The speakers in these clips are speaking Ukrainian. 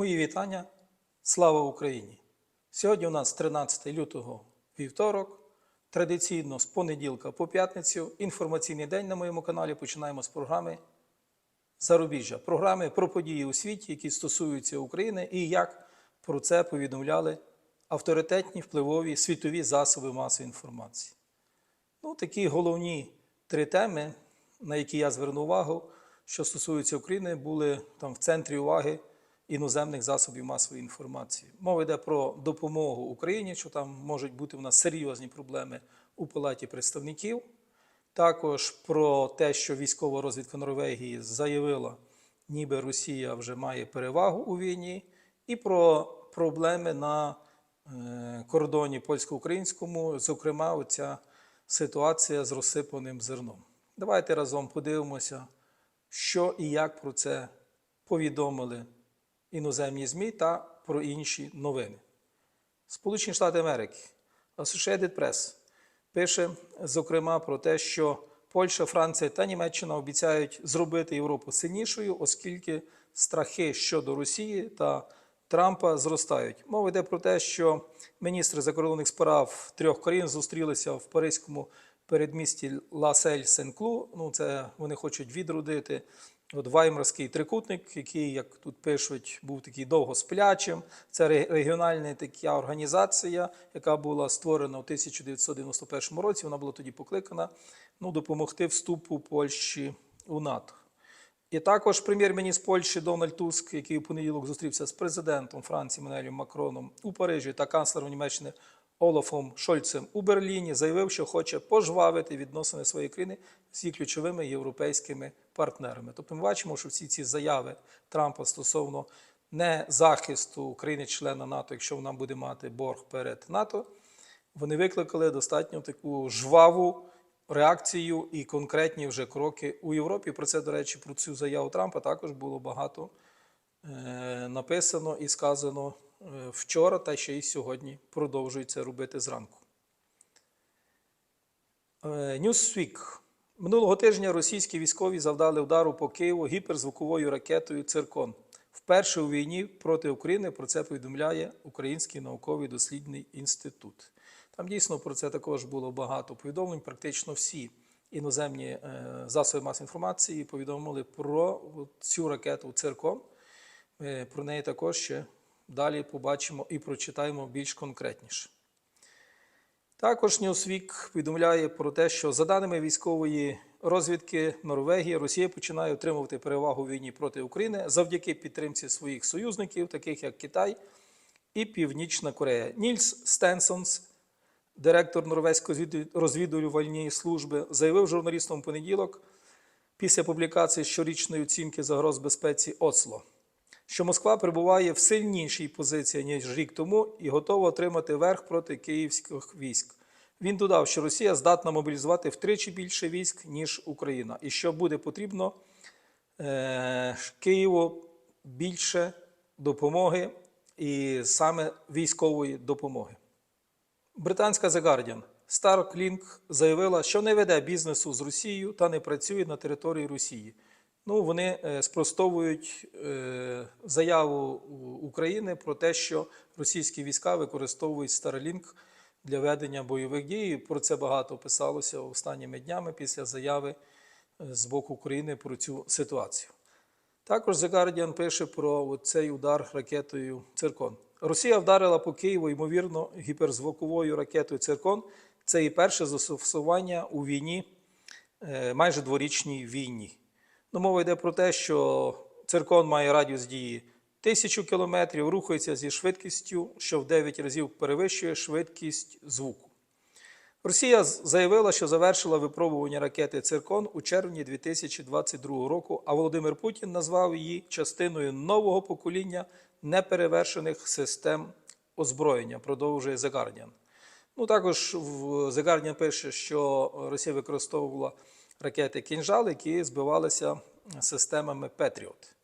Мої вітання. Слава Україні! Сьогодні у нас 13 лютого вівторок. Традиційно з понеділка по п'ятницю. Інформаційний день на моєму каналі. Починаємо з програми Зарубіжжя. Програми про події у світі, які стосуються України, і як про це повідомляли авторитетні впливові світові засоби масової інформації. Ну, такі головні три теми, на які я звернув увагу, що стосуються України, були там в центрі уваги іноземних засобів масової інформації. Мова йде про допомогу Україні, що там можуть бути у нас серйозні проблеми у Палаті представників. Також про те, що військова розвідка Норвегії заявила, ніби Росія вже має перевагу у війні, і про проблеми на е, кордоні польсько-українському, зокрема, оця ситуація з розсипаним зерном. Давайте разом подивимося, що і як про це повідомили іноземні ЗМІ та про інші новини. Сполучені Штати Америки, Associated Press пише, зокрема, про те, що Польща, Франція та Німеччина обіцяють зробити Європу сильнішою, оскільки страхи щодо Росії та Трампа зростають. Мова йде про те, що міністри закордонних справ трьох країн зустрілися в Паризькому передмісті Ласель Сен-Клу. Ну, це вони хочуть відродити От Ваймарський трикутник, який, як тут пишуть, був такий довго сплячим. Це регіональна така організація, яка була створена у 1991 році. Вона була тоді покликана ну, допомогти вступу Польщі у НАТО. І також прем'єр-міністр Польщі Дональд Туск, який у понеділок зустрівся з президентом Франції Мануелем Макроном у Парижі та канцлером Німеччини Олафом Шольцем у Берліні, заявив, що хоче пожвавити відносини своєї країни з її ключовими європейськими партнерами. Тобто ми бачимо, що всі ці заяви Трампа стосовно не захисту країни-члена НАТО, якщо вона буде мати борг перед НАТО, вони викликали достатньо таку жваву реакцію і конкретні вже кроки у Європі. Про це, до речі, про цю заяву Трампа також було багато е, написано і сказано вчора, та ще й сьогодні продовжується робити зранку. Е, Newsweek. Минулого тижня російські військові завдали удару по Києву гіперзвуковою ракетою Циркон. Вперше у війні проти України про це повідомляє Український науковий дослідний інститут. Там дійсно про це також було багато повідомлень. Практично всі іноземні е, засоби масової інформації повідомили про цю ракету Циркон. Про неї також ще далі побачимо і прочитаємо більш конкретніше. Також Newsweek повідомляє про те, що за даними військової розвідки Норвегії, Росія починає отримувати перевагу у війні проти України завдяки підтримці своїх союзників, таких як Китай і Північна Корея. Нільс Стенсонс, директор Норвезької розвіду- розвідувальної служби, заявив журналістам у понеділок після публікації щорічної оцінки загроз безпеці Осло що Москва перебуває в сильнішій позиції, ніж рік тому, і готова отримати верх проти київських військ. Він додав, що Росія здатна мобілізувати втричі більше військ, ніж Україна, і що буде потрібно е, Києву більше допомоги і саме військової допомоги. Британська The Guardian. Starlink заявила, що не веде бізнесу з Росією та не працює на території Росії. Ну, вони е, спростовують е, заяву України про те, що російські війська використовують Starlink для ведення бойових дій. Про це багато писалося останніми днями після заяви е, з боку України про цю ситуацію. Також The Guardian пише про цей удар ракетою Циркон. Росія вдарила по Києву, ймовірно, гіперзвуковою ракетою Циркон. Це її перше застосування у війні, майже дворічній війні. Ну, мова йде про те, що циркон має радіус дії тисячу кілометрів, рухається зі швидкістю, що в 9 разів перевищує швидкість звуку. Росія заявила, що завершила випробування ракети Циркон у червні 2022 року, а Володимир Путін назвав її частиною нового покоління неперевершених систем озброєння, продовжує The Guardian. Ну, також The Guardian пише, що Росія використовувала ракети «Кінжал», які збивалися системами Петріот.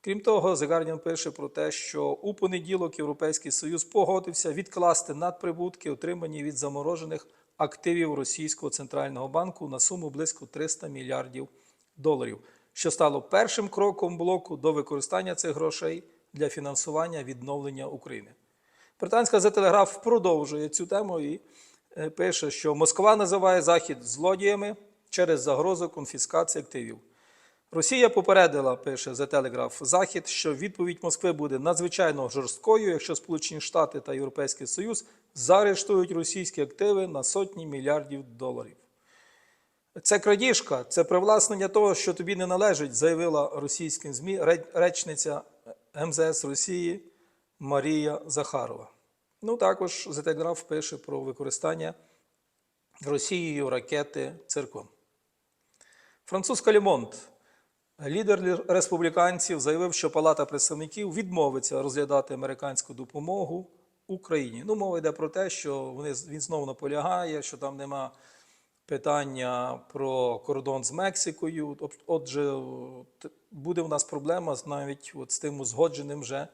Крім того, The Guardian пише про те, що у понеділок Європейський Союз погодився відкласти надприбутки, отримані від заморожених активів Російського центрального банку на суму близько 300 мільярдів доларів, що стало першим кроком блоку до використання цих грошей для фінансування відновлення України. Британська The Telegraph продовжує цю тему і е, пише, що Москва називає Захід злодіями через загрозу конфіскації активів. Росія попередила, пише The Telegraph, Захід, що відповідь Москви буде надзвичайно жорсткою, якщо Сполучені Штати та Європейський Союз заарештують російські активи на сотні мільярдів доларів. Це крадіжка, це привласнення того, що тобі не належить, заявила російським ЗМІ речниця МЗС Росії Марія Захарова. Ну, також The Telegraph пише про використання Росією ракети циркон. Французька Лемонт, лідер республіканців, заявив, що Палата представників відмовиться розглядати американську допомогу Україні. Ну, мова йде про те, що вони, він знову наполягає, що там нема питання про кордон з Мексикою. Отже, буде в нас проблема навіть от з тим узгодженим вже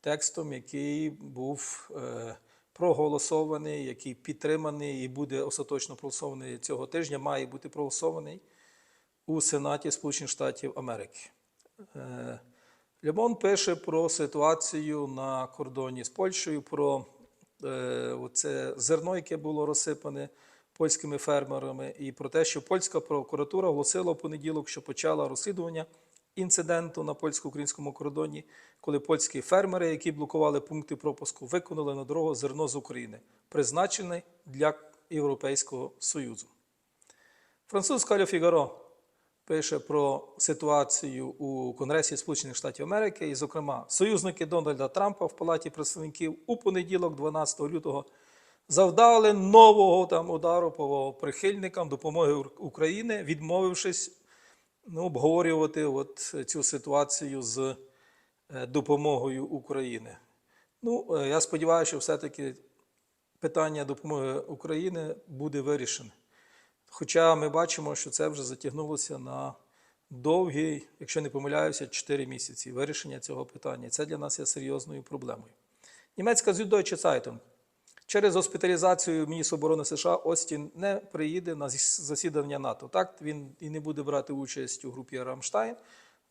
текстом, який був е, проголосований, який підтриманий і буде остаточно проголосований цього тижня, має бути проголосований у Сенаті Сполучених Штатів Америки. Е, Лемон пише про ситуацію на кордоні з Польщею, про е, оце зерно, яке було розсипане польськими фермерами, і про те, що польська прокуратура оголосила в понеділок, що почала розслідування інциденту на польсько-українському кордоні, коли польські фермери, які блокували пункти пропуску, виконали на дорогу зерно з України, призначене для Європейського Союзу. Французька Ле Фігаро пише про ситуацію у Конгресі Сполучених Штатів Америки, і, зокрема, союзники Дональда Трампа в Палаті представників у понеділок, 12 лютого, завдали нового там удару по прихильникам допомоги України, відмовившись ну, обговорювати от цю ситуацію з е, допомогою України. Ну, е, я сподіваюся, що все-таки питання допомоги України буде вирішене. Хоча ми бачимо, що це вже затягнулося на довгі, якщо не помиляюся, 4 місяці вирішення цього питання. Це для нас є серйозною проблемою. Німецька Süddeutsche Zeitung. Через госпіталізацію міністра оборони США Остін не приїде на засідання НАТО. Так, він і не буде брати участь у групі Рамштайн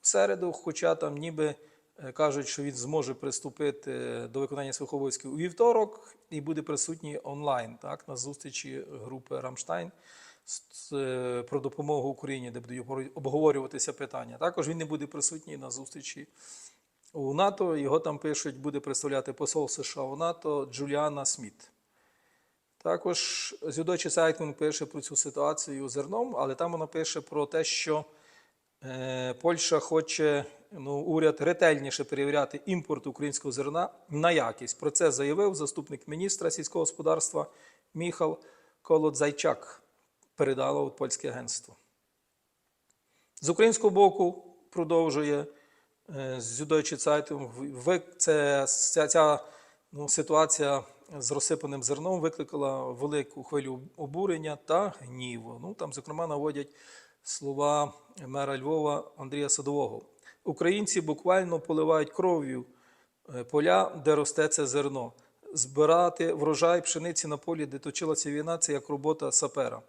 в середу, хоча там ніби е, кажуть, що він зможе приступити до виконання своїх обов'язків у вівторок і буде присутній онлайн так, на зустрічі групи Рамштайн е, про допомогу Україні, де будуть обговорюватися питання. Також він не буде присутній на зустрічі у НАТО. Його там пишуть, буде представляти посол США у НАТО Джуліана Сміт. Також Зюдочі Сайткун пише про цю ситуацію зерном, але там вона пише про те, що е, Польща хоче ну, уряд ретельніше перевіряти імпорт українського зерна на якість. Про це заявив заступник міністра сільського господарства Міхал Колодзайчак. Передало от польське агентство. З українського боку продовжує е, з Zeitung, це, ця, ця ну, ситуація з розсипаним зерном викликала велику хвилю обурення та гніву. Ну, там, зокрема, наводять слова мера Львова Андрія Садового. Українці буквально поливають кров'ю е, поля, де росте це зерно. Збирати врожай пшениці на полі, де точилася війна, це як робота сапера.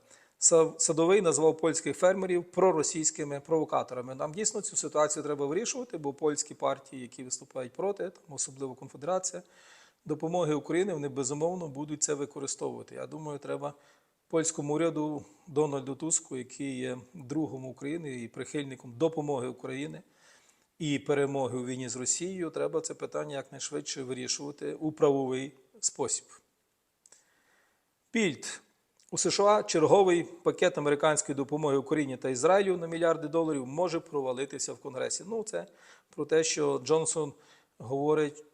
Са- Садовий назвав польських фермерів проросійськими провокаторами. Нам дійсно цю ситуацію треба вирішувати, бо польські партії, які виступають проти, там, особливо конфедерація допомоги України, вони безумовно будуть це використовувати. Я думаю, треба польському уряду Дональду Туску, який є другом України і прихильником допомоги України і перемоги у війні з Росією, треба це питання якнайшвидше вирішувати у правовий спосіб. Пільт. У США черговий пакет американської допомоги Україні та Ізраїлю на мільярди доларів може провалитися в Конгресі. Ну, це про те, що Джонсон говорить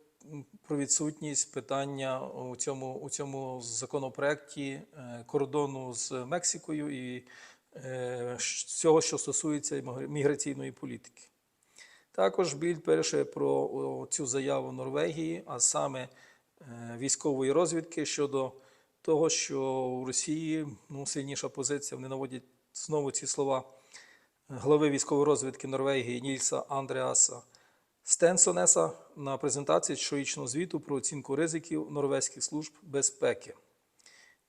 про відсутність питання у цьому, у цьому законопроекті е, кордону з Мексикою і е, всього, що стосується міграційної політики. Також Більд пише про цю заяву Норвегії, а саме е, військової розвідки щодо того, що у Росії ну, сильніша позиція. Вони наводять знову ці слова глави військової розвідки Норвегії Нільса Андреаса Стенсонеса на презентації щорічного звіту про оцінку ризиків норвезьких служб безпеки.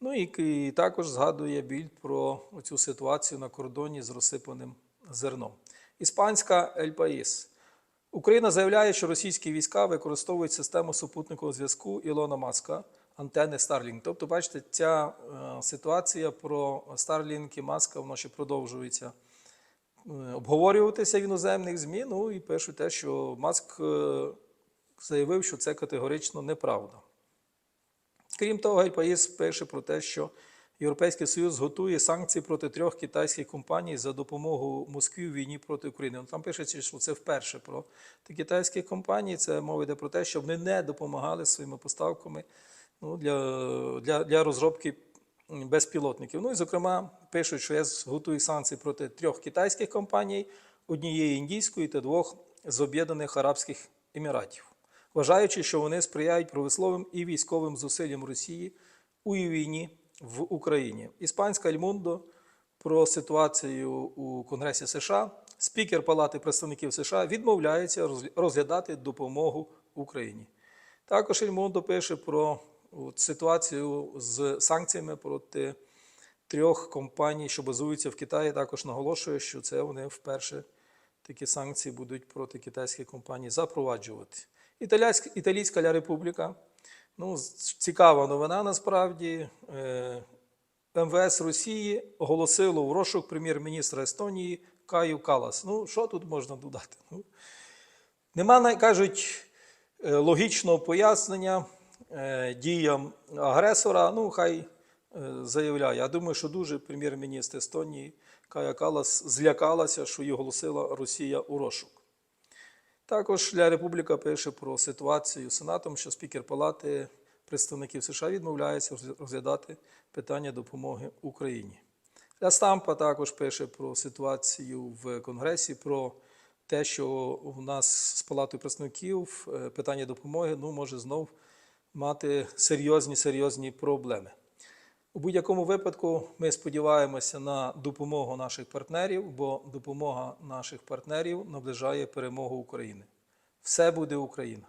Ну і, і також згадує Більд про цю ситуацію на кордоні з розсипаним зерном. Іспанська Ель Паїс. Україна заявляє, що російські війська використовують систему супутникового зв'язку Ілона Маска, антени Starlink. Тобто, бачите, ця е, ситуація про Starlink і Маска воно ще продовжується е, обговорюватися в іноземних ЗМІ. Ну і пишуть те, що Маск е, заявив, що це категорично неправда. Крім того, Гайпаїс пише про те, що Європейський Союз готує санкції проти трьох китайських компаній за допомогою Москві в війні проти України. Ну, Там пишеться, що це вперше про китайські компанії. Це мова йде про те, щоб вони не допомагали своїми поставками ну, для, для, для розробки безпілотників. Ну і, зокрема, пишуть, що ЄС готує санкції проти трьох китайських компаній, однієї індійської та двох з Об'єднаних Арабських Еміратів, вважаючи, що вони сприяють промисловим і військовим зусиллям Росії у війні в Україні. Іспанська Альмундо про ситуацію у Конгресі США. Спікер Палати представників США відмовляється розглядати допомогу Україні. Також Ельмондо пише про от, ситуацію з санкціями проти трьох компаній, що базуються в Китаї. Також наголошує, що це вони вперше такі санкції будуть проти китайських компаній запроваджувати. Італійська, Італійська Ля Републіка. Ну, цікава новина насправді. Е, МВС Росії оголосило в розшук прем'єр-міністра Естонії Каю Калас. Ну, що тут можна додати? Ну, Нема, кажуть, е, логічного пояснення діям агресора. Ну, хай е, заявляє. Я думаю, що дуже прем'єр-міністр Естонії Кая Калас злякалася, що її оголосила Росія у розшук. Також для Републіка пише про ситуацію з Сенатом, що спікер Палати представників США відмовляється розглядати питання допомоги Україні. Для Стампа також пише про ситуацію в Конгресі, про те, що у нас з Палатою представників е, питання допомоги ну, може знов мати серйозні серйозні проблеми. У будь-якому випадку ми сподіваємося на допомогу наших партнерів, бо допомога наших партнерів наближає перемогу України. Все буде Україна!